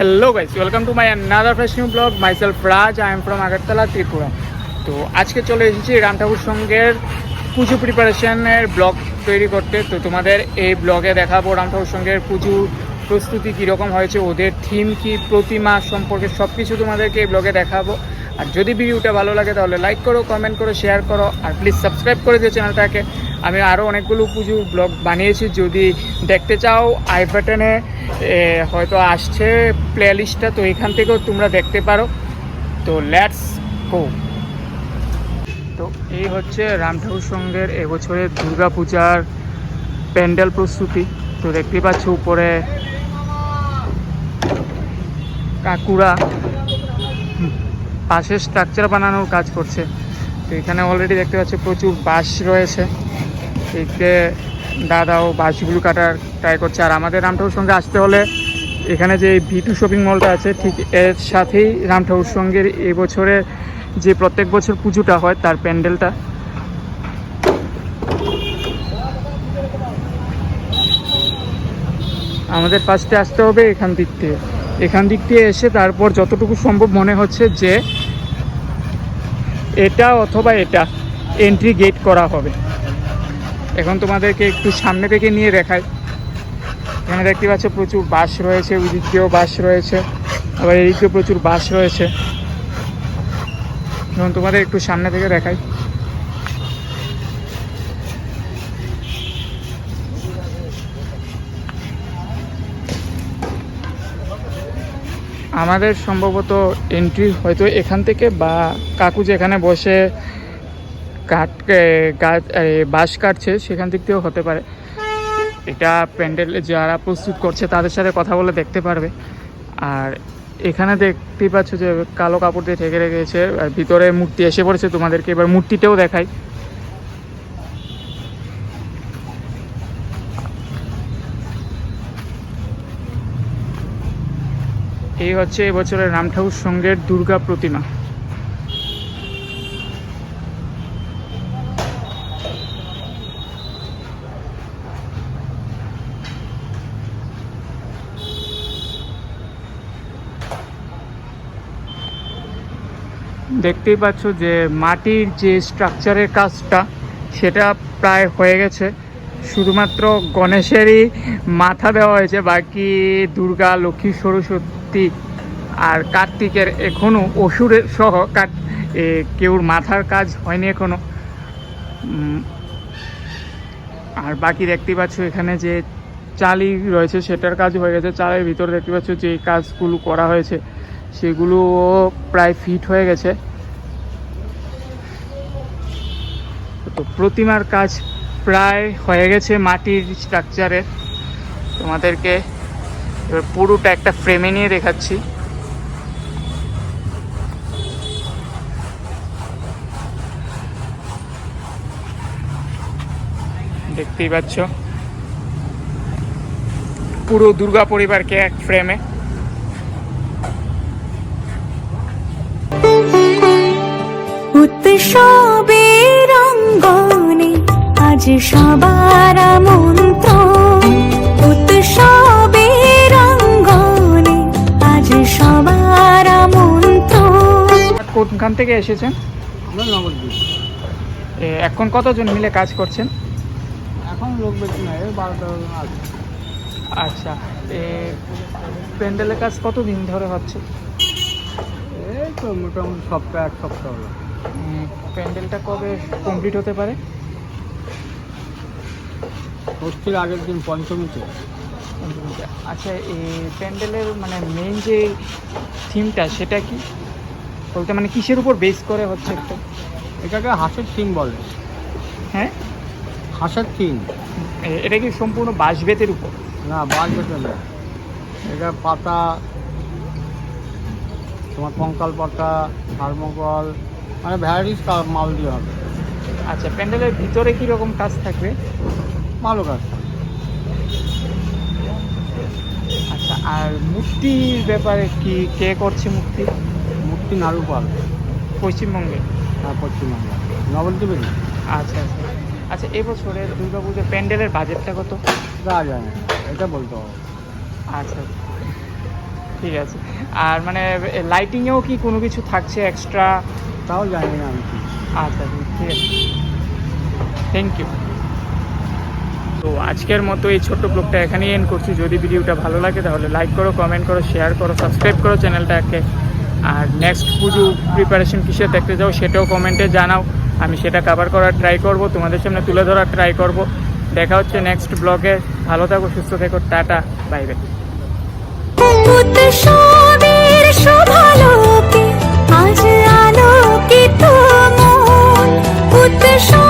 Hello guys, welcome to my another fresh new blog. Myself Raj, I am from Agartala, Tripura. তো আজকে চলে এসেছি রাম ঠাকুর সঙ্গের পুজো প্রিপারেশনের ব্লগ তৈরি করতে তো তোমাদের এই ব্লগে দেখাবো রাম ঠাকুর সঙ্গের পুজো প্রস্তুতি কীরকম হয়েছে ওদের থিম কি প্রতিমা সম্পর্কে সব কিছু তোমাদেরকে এই ব্লগে দেখাবো আর যদি ভিডিওটা ভালো লাগে তাহলে লাইক করো কমেন্ট করো শেয়ার করো আর প্লিজ সাবস্ক্রাইব করে দিও চ্যানেলটাকে আমি আরও অনেকগুলো পুজো ব্লগ বানিয়েছি। যদি দেখতে চাও আই বাটনে হয়তো আসছে প্লে লিস্টটা তো এখান থেকেও তোমরা দেখতে পারো। তো লেটস গো তো এই হচ্ছে রাম ঠাকুর সঙ্গের এবছরের দুর্গা পূজার প্যান্ডেল প্রস্তুতি। তো দেখতে পাচ্ছ উপরে কাকুরা হুম, পাশে স্ট্রাকচার বানানোর কাজ করছে। তো এখানে অলরেডি দেখতে পাচ্ছি প্রচুর বাঁশ রয়েছে। এদিকে দাদাও বাঁশগুলো কাটার ট্রাই করছে। আর আমাদের রাম ঠাকুর সঙ্গে আসতে হলে এখানে যে ভিটু শপিং মলটা আছে, ঠিক এর সাথেই রাম ঠাকুর সঙ্গের এবছরে যে প্রত্যেক বছর পুজোটা হয়, তার প্যান্ডেলটা আমাদের ফার্স্টে আসতে হবে এখান দিক থেকে এখান দিক দিয়ে এসে তারপর যতটুকু সম্ভব মনে হচ্ছে যে এটা অথবা এটা এন্ট্রি গেট করা হবে। এখন তোমাদেরকে একটু সামনে থেকে নিয়ে দেখাই। এখানে দেখতে পাচ্ছ প্রচুর বাস রয়েছে ওই দিয়েও বাস রয়েছে, আবার এই দিক দিয়েও প্রচুর বাস রয়েছে। এখন তোমাদের একটু সামনে থেকে দেখাই। আমাদের সম্ভবত এন্ট্রি হয়তো এখান থেকে বা কাকু যেখানে বসে কাঠ গাছ বাঁশ কাটছে, সেখান দিক থেকেও হতে পারে। এটা প্যান্ডেল যারা প্রস্তুত করছে, তাদের সাথে কথা বলে দেখতে পারবে। আর এখানে দেখতেই পাচ্ছ যে, কালো কাপড় দিয়ে ঢেকে রেখেছে ভিতরে মূর্তি এসে পড়েছে। তোমাদেরকে এবার মূর্তিটাও দেখাই। এই হচ্ছে এবছরের রাম ঠাকুর সঙ্গের দুর্গা প্রতিমা। দেখতেই পাচ্ছ যে মাটির যে স্ট্রাকচারের কাজটা, সেটা প্রায় হয়ে গেছে। শুধুমাত্র গণেশেরই মাথা দেওয়া হয়েছে, বাকি দুর্গা, লক্ষ্মী, সরস্বতী আর কার্তিকের এখনও অসুরের সহ কাট কেউর মাথার কাজ হয়নি এখনও আর বাকি দেখতে পাচ্ছ এখানে যে চালি রয়েছে, সেটার কাজ হয়ে গেছে। চালের ভিতরে দেখতে পাচ্ছ যে কাজগুলো করা হয়েছে। সেগুলো প্রায় ফিট হয়ে গেছে। তো প্রতিমার কাজ প্রায় হয়ে গেছে মাটির স্ট্রাকচারের তোমাদেরকে এবার পুরোটা একটা ফ্রেমে নিয়ে দেখাচ্ছি। দেখতেই পাচ্ছ। পুরো দুর্গা পরিবারকে এক ফ্রেমে উৎসবের অঙ্গনে। আজ সবার মন্ত্র উৎসবের অঙ্গনে। আজ সবার মন্ত্র কোনখান থেকে এসেছেন? আমরা নবদ্বীপ। এ, এখন কতজন মিলে কাজ করছেন? এখন লোক বেশি নাই এই বারো তেরো জন আছে। আচ্ছা এ প্যান্ডেলের কাজ কতদিন ধরে হচ্ছে? এই তো মোটামুটি সপ্তাহ এক সপ্তাহ হলো। প্যান্ডেলটা কবে কমপ্লিট হতে পারে? ষষ্ঠীর আগের দিন পঞ্চমীতে। আচ্ছা এই প্যান্ডেলের মানে মেইন যে থিমটা সেটা কি? বলতে মানে কিসের উপর বেস করে হচ্ছে একটা? এটাকে হাঁসের থিম বলে। হ্যাঁ? হাঁসের থিম এটা কি সম্পূর্ণ বাঁশবেতের উপর? না বাদ বেটে না। এটা পাতা তোমার কঙ্কাল পাতা থার্মোকল মানে ভ্যারাইটিস মাল দিয়ে হবে। আচ্ছা প্যান্ডেলের ভিতরে কি রকম কাজ থাকবে? ভালো কাজ। আচ্ছা আর মূর্তির ব্যাপারে কি কে করছে মূর্তি মূর্তি নাড়ু পাল পশ্চিমবঙ্গে? হ্যাঁ পশ্চিমবাংলা নবদ্বীপে আচ্ছা আচ্ছা। আচ্ছা এবছরের দুর্গাপুজোর প্যান্ডেলের বাজেটটা কত? দেওয়া যায় না। এটা বলতে হবে। আচ্ছা ঠিক আছে। আর মানে লাইটিংয়েও কি কোনো কিছু থাকছে এক্সট্রা তাও জানি না আমি আচ্ছা ঠিক আছে। থ্যাংক ইউ তো আজকের মতো এই ছোট্ট ব্লগটা এখানেই এন্ড করছি। যদি ভিডিওটা ভালো লাগে তাহলে লাইক করো কমেন্ট করো শেয়ার করো সাবস্ক্রাইব করো চ্যানেলটাকে। আর নেক্সট পুজো প্রিপারেশন কিসে দেখতে যাও সেটাও কমেন্টে জানাও। আমি সেটা কভার করার ট্রাই করব তোমাদের সামনে তুলে ধরার ট্রাই করব। দেখা হচ্ছে নেক্সট ব্লগে ভালো থাকো সুস্থ থেকো টাটা বাই বাই 别伤。